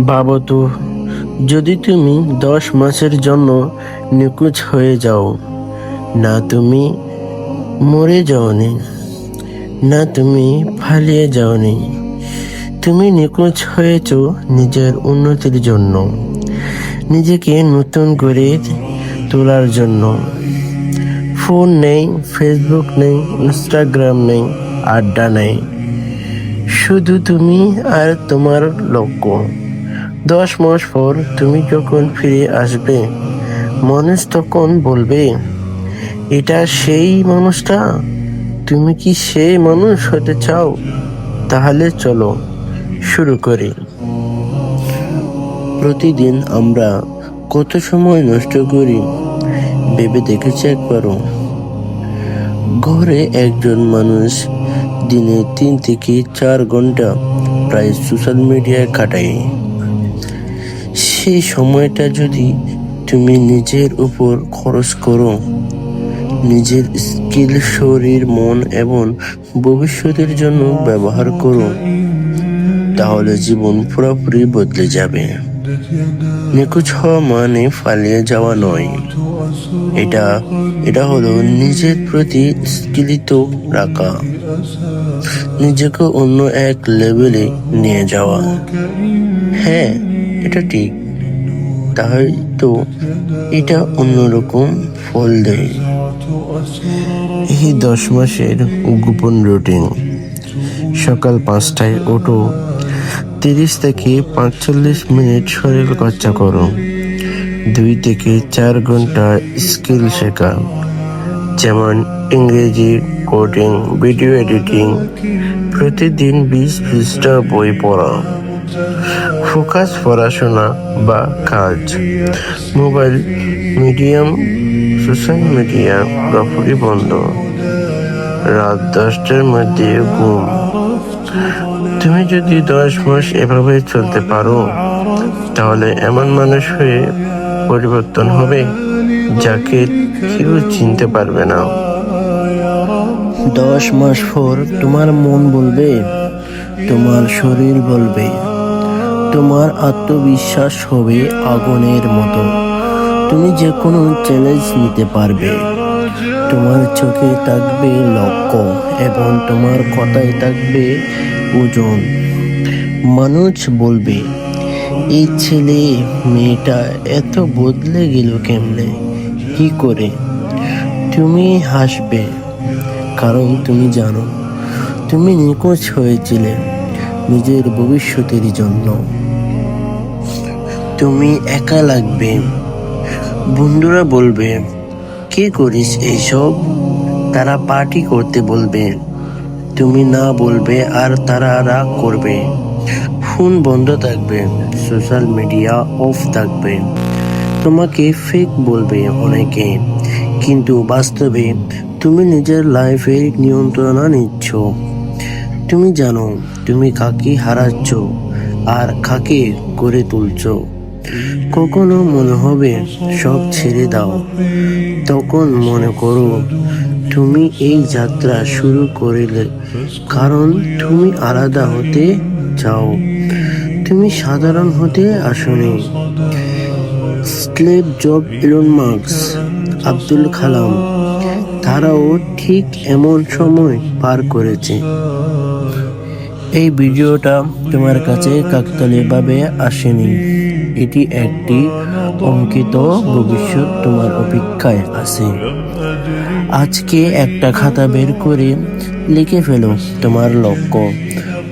ভাবো যদি তুমি দশ মাসের জন্য নিখোঁজ হয়ে যাও, না তুমি মরে যাওনি, না তুমি পালিয়ে যাওনি, তুমি নিখোঁজ হয়েছ নিজের উন্নতির জন্য, নিজেকে নতুন করে তোলার জন্য। ফোন নেই ফেসবুক নেই ইনস্টাগ্রাম নেই, আড্ডা নেই, শুধু তুমি আর তোমার লক্ষ্য। দশ মাস পর তুমি যখন ফিরে আসবে মানুষ তখন বলবে, এটা সেই মানুষটা? তুমি কি সেই মানুষ হতে চাও? তাহলে চলো, শুরু করি। প্রতিদিন আমরা কত সময় নষ্ট করি, ভেবে দেখেছি একবারও। ঘরে একজন মানুষ দিনে তিন থেকে চার ঘণ্টা প্রায় সোশ্যাল মিডিয়ায় কাটায়। সেই সময়টা যদি তুমি নিজের উপর খরচ করো, নিজের স্কিল, শরীর, মন এবং ভবিষ্যতের জন্য ব্যবহার করো, তাহলে জীবন পুরোপুরি বদলে যাবে। নিখোঁজ হওয়া মানে পালিয়ে যাওয়া নয়। এটা এটা হলো নিজের প্রতি স্কিলিত রাখা। নিজেকে অন্য এক লেভেলে নিয়ে যাওয়া। হ্যাঁ এটা ঠিক। তাই তো এটা অন্যরকম ফল দেয়। এই দশ মাসের গোপন রুটিন। সকাল পাঁচটায় ওঠো। তিরিশ থেকে পাঁচচল্লিশ মিনিট শরীর চর্চা করো। দুই থেকে চার ঘণ্টা স্কিল শেখা। যেমন ইংরেজি কোডিং, ভিডিও এডিটিং প্রতিদিন বিশ পৃষ্ঠা বই পড়া। ফোকাস পড়াশোনা বা কাজ। মোবাইল মিডিয়াম, সোশ্যাল মিডিয়া পুরোপুরি বন্ধ। রাত দশটার মধ্যে ঘুম। তুমি যদি দশ মাস এভাবে চলতে পারো, তাহলে এমন মানুষ হয়ে পরিবর্তন হবে যাকে কেউ চিনতে পারবে না। দশ মাস পর তোমার মন বলবে, তোমার শরীর বলবে, তোমার আত্মবিশ্বাস হবে আগুনের মতো। তুমি যে কোনো চ্যালেঞ্জ নিতে পারবে। তোমার চোখে থাকবে লক্ষ্য এবং তোমার কথায় থাকবে ওজন। মানুষ বলবে এই ছেলে, মেয়েটা এত বদলে গেল কেমনে? কি করে? তুমি হাসবে। কারণ তুমি জানো, তুমি নিখোঁজ হয়েছিলে নিজের ভবিষ্যতের জন্য। তুমি একা লাগবে। বন্ধুরা বলবে, কে করিস এইসব? তারা পার্টি করতে বলবে। তুমি না বলবে আর তারা রাগ করবে। ফোন বন্ধ থাকবে, সোশ্যাল মিডিয়া অফ থাকবে। তোমাকে ফেক বলবে অনেকে, কিন্তু বাস্তবে তুমি নিজের লাইফের নিয়ন্ত্রণ নিচ্ছ তুমি জানো, তুমি কাকে হারাচ্ছ আর কাকে করে তুলছ। কখনো মনে হবে, সব ছেড়ে দাও। তখন মনে করো, তুমি এই যাত্রা শুরু করিলে, কারণ তুমি আলাদা হতে চাও। তুমি সাধারণ হতে আসনি। Steve Jobs Elon Musk, Abdul Kalam. তারাও ঠিক এমন সময় পার করেছে। এই ভিডিওটা তোমার কাছে কাকতালীয়ভাবে আসেনি। এটি একটি অঙ্কিত ভবিষ্যৎ তোমার অপেক্ষায় আছে। আজকে একটা খাতা বের করে লিখে ফেলো তোমার লক্ষ্য।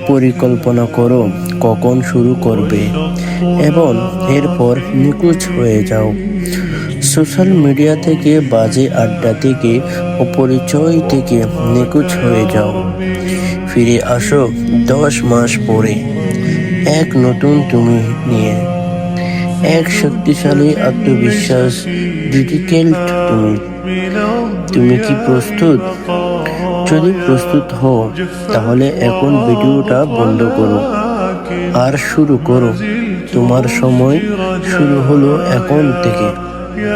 পরিকল্পনা করো কখন শুরু করবে এবং এরপর নিখোঁজ হয়ে যাও। সোশ্যাল মিডিয়া থেকে বাজে আড্ডা থেকে অপরিচয় থেকে নিখোঁজ হয়ে যাও। ফিরে আসো দশ মাস পরে। এক নতুন তুমি নিয়ে। এক শক্তিশালী আত্মবিশ্বাস ডিডিকেল্ট তুমি। তুমি কি প্রস্তুত? যদি প্রস্তুত হও, তাহলে এখন ভিডিওটা বন্ধ করো। আর শুরু করো। তোমার সময় শুরু হলো এখন থেকে। Yeah.